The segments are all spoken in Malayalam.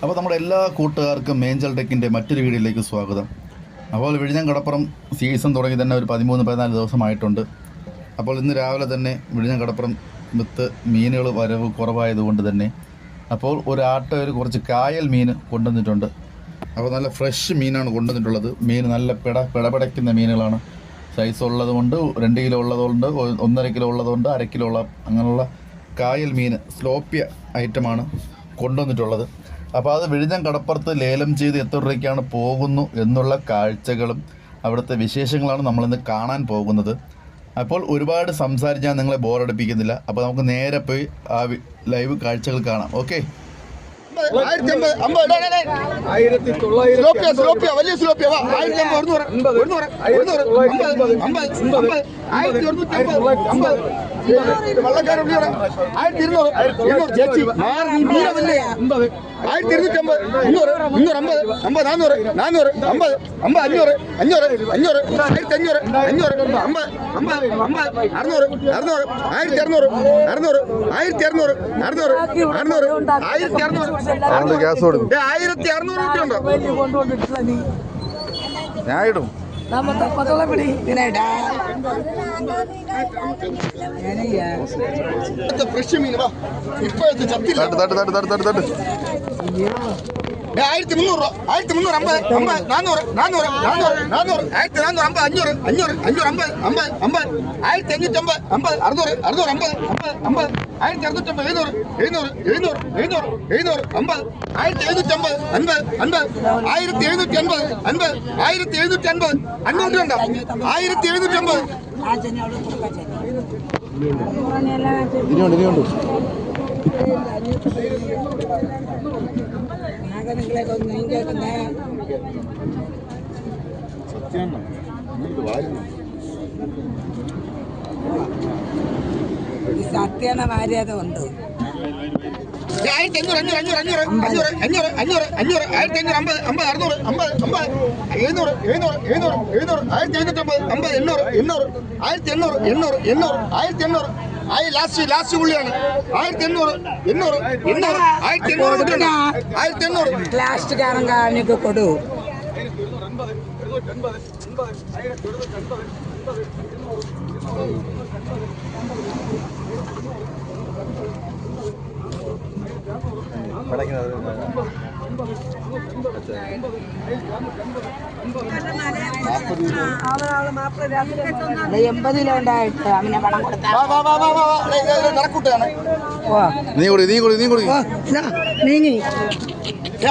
അപ്പോൾ നമ്മുടെ എല്ലാ കൂട്ടുകാർക്കും മേഞ്ചൽ ടെക്കിന്റെ മറ്റൊരു വീഡിയോയിലേക്ക് സ്വാഗതം. അപ്പോൾ വിഴിഞ്ഞം കടപ്പുറം സീസൺ തുടങ്ങി തന്നെ ഒരു പതിമൂന്ന് പതിനാല് ദിവസമായിട്ടുണ്ട്. അപ്പോൾ ഇന്ന് രാവിലെ തന്നെ വിഴിഞ്ഞം കടപ്പുറം വിത്ത് മീനുകൾ വരവ് കുറവായതുകൊണ്ട് തന്നെ അപ്പോൾ ഒരു ആട്ടയിൽ കുറച്ച് കായൽ മീൻ കൊണ്ടുവന്നിട്ടുണ്ട്. അപ്പോൾ നല്ല ഫ്രഷ് മീനാണ് കൊണ്ടുവന്നിട്ടുള്ളത്. മീൻ നല്ല പിട പിടപിടയ്ക്കുന്ന മീനുകളാണ്. സൈസ് ഉള്ളതുകൊണ്ട് രണ്ട് കിലോ ഉള്ളതുകൊണ്ട് ഒന്നര കിലോ ഉള്ളതുകൊണ്ട് അര കിലോ ഉള്ള അങ്ങനെയുള്ള കായൽ മീൻ സ്ലോപ്പിയ ഐറ്റമാണ്. കൊണ്ടുവന്നിട്ടുള്ളത്. അപ്പോൾ അത് വിഴിഞ്ഞം കടപ്പുറത്ത് ലേലം ചെയ്ത് എത്ര രൂപയ്ക്കാണ് പോകുന്നു എന്നുള്ള കാഴ്ചകളും അവിടുത്തെ വിശേഷങ്ങളാണ് നമ്മളിന്ന് കാണാൻ പോകുന്നത്. അപ്പോൾ ഒരുപാട് സംസാരിച്ചാൽ നിങ്ങളെ ബോറടിപ്പിക്കുന്നില്ല അപ്പോൾ നമുക്ക് നേരെ പോയി ആ ലൈവ് കാഴ്ചകൾ കാണാം. ഓക്കെ ஆயிரத்தி ஐம்பது ஐம்பது ஆயிரத்தி தொள்ளாயிரத்தி ஸ்லோப்பியா ஸ்லோப்பியா வலிய ஸ்லோப்பியாவா ஆயிரத்தி ஐம்பது ஒருநூறு ஒருநூறு ஒருநூறு ஐம்பது ஐம்பது ஐம்பது ஆயிரத்தி ஒருநூத்தி ஐம்பது ஐம்பது வல்லக்கார ஆயிரத்தி இருநூறு இருநூறு ஜெயிச்சு ஆறு நீ மீறவில்லை ஐம்பது ஆயிரத்தி இருநூத்தி ஐம்பது முந்நூறு முந்நூறு ஐம்பது ஐம்பது நானூறு நானூறு ஐம்பது ஐம்பது அஞ்சூறு அஞ்சூறு அஞ்சூறு ஆயிரத்தி அஞ்சூறு அஞ்சூறு ஐம்பது ஐம்பது ஐம்பது அறுநூறு அறுநூறு ஆயிரத்தி இரநூறு அறுநூறு ஆயிரத்தி இரநூறு அறுநூறு அறுநூறு ஆயிரத்தி இரநூறு ഗ്യാസ് കൊടുക്കും ആയിരത്തി അറുന്നൂറ് രൂപ ഉണ്ടോ ഞാൻ ഇടും ഫ്രഷ് മീൻ വാ ഇപ്പോഴത്തെ ചത്തില്ല തട്ട് തട്ട് തട്ട് തട്ട് തട്ട് ആയിരത്തി മുന്നൂറ് രൂപ ആയിരത്തി മുന്നൂറ് അമ്പത് അമ്പത് നാനൂറ് നാനൂറ് നാനൂറ് നാനൂറ് ആയിരത്തി നാനൂറ് അമ്പത് അഞ്ഞൂറ് അഞ്ഞൂറ് അഞ്ഞൂറ് അമ്പത് അമ്പത് അമ്പത് ആയിരത്തി അഞ്ഞൂറ്റി അമ്പത് അമ്പത് അറുന്നൂറ് അറുന്നൂറ് അമ്പത് അമ്പത് അമ്പത് ആയിരത്തി അറുന്നൂറ്റി അമ്പത് എഴുന്നൂറ് എഴുന്നൂറ് എഴുന്നൂറ് എഴുന്നൂറ് എഴുന്നൂറ് അമ്പത് ആയിരത്തി എഴുന്നൂറ്റി അമ്പത് അൻപത് അൻപത് ആയിരത്തി എഴുന്നൂറ്റി അൻപത് അൻപത് ആയിരത്തി എഴുന്നൂറ്റി അൻപത് അൻപത് ഉണ്ടോ ആയിരത്തി എഴുന്നൂറ്റി അമ്പത് നാഗരങ്ങളെയൊക്കെ ഒന്ന് ഉണ്ട് ആയിരത്തി അഞ്ഞൂറ് അഞ്ഞൂറ് അഞ്ഞൂറ് അഞ്ഞൂറ് അഞ്ഞൂറ് അഞ്ഞൂറ് അഞ്ഞൂറ് ആയിരത്തി അഞ്ഞൂറ് അമ്പത് അമ്പത് അറുന്നൂറ് അമ്പത് അമ്പത് എഴുന്നൂറ് എഴുന്നൂറ് എഴുന്നൂറ് എഴുന്നൂറ് ആയിരത്തി അഞ്ഞൂറ്റമ്പത് എണ്ണൂറ് എണ്ണൂറ് ആയിരത്തി എണ്ണൂറ് എണ്ണൂറ് എണ്ണൂറ് ആയിരത്തി എണ്ണൂറ് ആയി ലാസ്റ്റ് ലാസ്റ്റ് പുള്ളിയാണ്. ആയിരത്തി എണ്ണൂറ് എണ്ണൂറ് എണ്ണൂറ് ആയിരത്തി എണ്ണൂറ് കൂട്ടിയുണ്ടോ? ആയിരത്തി എണ്ണൂറ് ലാസ്റ്റ് കാരൻ കാണിക്ക് കൊടു എൺപത്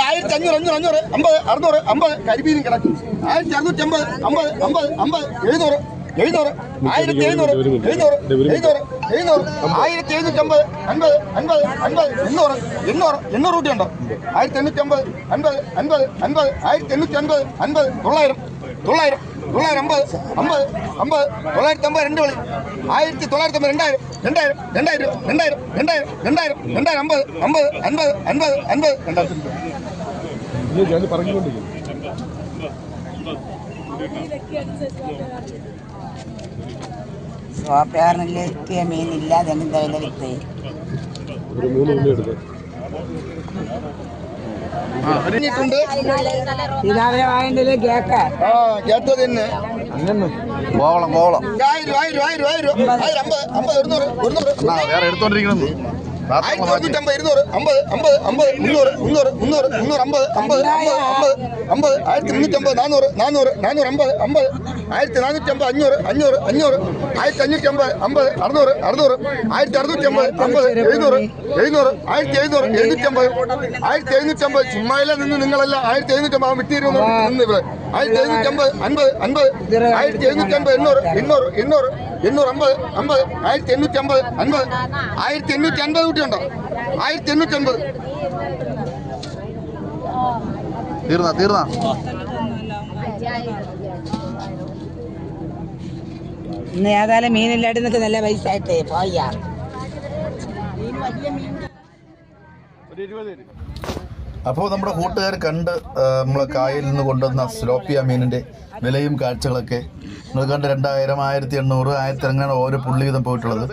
ആയിരത്തി അഞ്ഞൂറ് അഞ്ഞൂറ് അഞ്ഞൂറ് അമ്പത് അറുന്നൂറ് അമ്പത് കരിമീനും കിടക്കും ആയിരത്തി അറുന്നൂറ്റി അമ്പത് അമ്പത് അമ്പത് അമ്പത് എഴുന്നൂറ് എഴുന്നൂറ് ആയിരത്തി എഴുന്നൂറ് എഴുന്നൂറ് എഴുന്നൂറ് എഴുന്നൂറ് ആയിരത്തി എഴുന്നൂറ്റി അമ്പത് അൻപത് അൻപത് അൻപത് എണ്ണൂറ് എണ്ണൂറ് എണ്ണൂറ് രൂപയുണ്ടോ ആയിരത്തി എണ്ണൂറ്റി അമ്പത് അൻപത് അൻപത് അൻപത് ആയിരത്തി എണ്ണൂറ്റി അൻപത് അൻപത് തൊള്ളായിരം தொள்ளாயிரம் தொள்ளாயிரம் ஐம்பது ஐம்பது ஐம்பது தொள்ளாயிரத்தி ஐம்பது ரெண்டு வழி ஆயிரத்தி தொள்ளாயிரத்தி ஐம்பது ரெண்டாயிரம் ரெண்டாயிரம் ரெண்டாயிரம் ரெண்டாயிரம் ரெண்டாயிரம் ரெண்டாயிரம் ரெண்டாயிரம் ஐம்பது ஐம்பது ஐம்பது ஐம்பது ஐம்பது ரெண்டாயிரத்தி പറഞ്ഞുകൊണ്ടിരിക്കും സോപ്പയാറിലേക്ക് മീനില്ല അതെന്തായാലും ഒരു മൂന്ന് മീൻ എടുത്ത് കേക്ക. തന്നെ. കോവളം കോവളം വേറെ എടുത്തോണ്ടിരിക്കണം ആയിരത്തി ഇരുന്നൂറ് അമ്പത് അമ്പത് അമ്പത് മുന്നൂറ് മുന്നൂറ് മുന്നൂറ് മുന്നൂറ് അമ്പത് അമ്പത് അമ്പത് അമ്പത് അമ്പത് ആയിരത്തി മുന്നൂറ്റമ്പത് നാനൂറ് നാനൂറ് നാനൂറ് അമ്പത് അമ്പത്. ആയിരത്തി നാനൂറ്റി അമ്പത് അഞ്ഞൂറ് അഞ്ഞൂറ് അഞ്ഞൂറ്. ആയിരത്തി അഞ്ഞൂറ്റി അമ്പത് അമ്പത് അറുന്നൂറ് അറുന്നൂറ്. ആയിരത്തി അറുന്നൂറ്റി അമ്പത് അമ്പത് എഴുന്നൂറ് എഴുന്നൂറ്. ആയിരത്തി എഴുന്നൂറ് എഴുന്നൂറ്റി അമ്പത് ആയിരത്തി എഴുന്നൂറ്റി അമ്പത് ചുമ്മായില്ല നിന്ന് നിങ്ങളല്ല ആയിരത്തി എഴുന്നൂറ്റി അമ്പത് വിട്ടിരുന്നു നിന്ന് ഇവിടെ. ആയിരത്തി എഴുന്നൂറ്റി അമ്പത് അൻപത് അൻപത്. ആയിരത്തി എഴുന്നൂറ്റി അമ്പത് എണ്ണൂറ് എണ്ണൂറ് എണ്ണൂറ് എണ്ണൂറ് അമ്പത് അമ്പത്. ആയിരത്തി എണ്ണൂറ്റി അമ്പത് അൻപത്. ആയിരത്തി എണ്ണൂറ്റി അൻപത് കുട്ടിയുണ്ടോ ആയിരത്തി എണ്ണൂറ്റി അൻപത് തീർന്ന തീർന്ന. ഇന്ന് ഏതായാലും മീനില്ലാണ്ട് നിനക്ക് നല്ല പൈസ ആയിട്ടേ പോയാ. അപ്പോൾ നമ്മുടെ കൂട്ടുകാർ കണ്ട് നമ്മൾ കായലിൽ നിന്ന് കൊണ്ടുവന്ന സ്ലോപ്പിയ മീനിന്റെ വിലയും കാഴ്ചകളൊക്കെ നിങ്ങൾ കണ്ട് രണ്ടായിരം ആയിരത്തി എണ്ണൂറ് ആയിരത്തി അങ്ങനെ ഓരോ പുള്ളി വീതം പോയിട്ടുള്ളത്.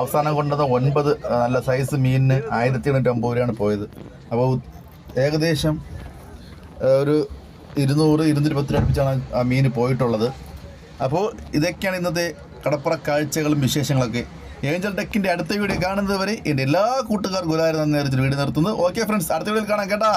അവസാനം കൊണ്ടുവന്ന ഒൻപത് നല്ല സൈസ് മീനിന് ആയിരത്തി എണ്ണൂറ്റി അമ്പത് രൂപയാണ് പോയത്. അപ്പോൾ ഏകദേശം ഒരു ഇരുന്നൂറ് ഇരുന്നൂറ്റി പത്ത് രൂപ അടുപ്പിച്ചാണ് ആ മീൻ പോയിട്ടുള്ളത്. അപ്പോൾ ഇതൊക്കെയാണ് ഇന്നത്തെ കടപ്പുറ കാഴ്ചകളും വിശേഷങ്ങളൊക്കെ ഏഞ്ചൽ ടെക്കിന്റെ അടുത്ത വീഡിയോ കാണുന്നത് വരെ എന്റെ എല്ലാ കൂട്ടുകാർക്കും ഉദാഹരണം നേരിച്ച് വീഡിയോ നിർത്തുന്നത് ഓക്കെ ഫ്രണ്ട്സ് അടുത്ത വീഡിയോയിൽ കാണാം കേട്ടാ.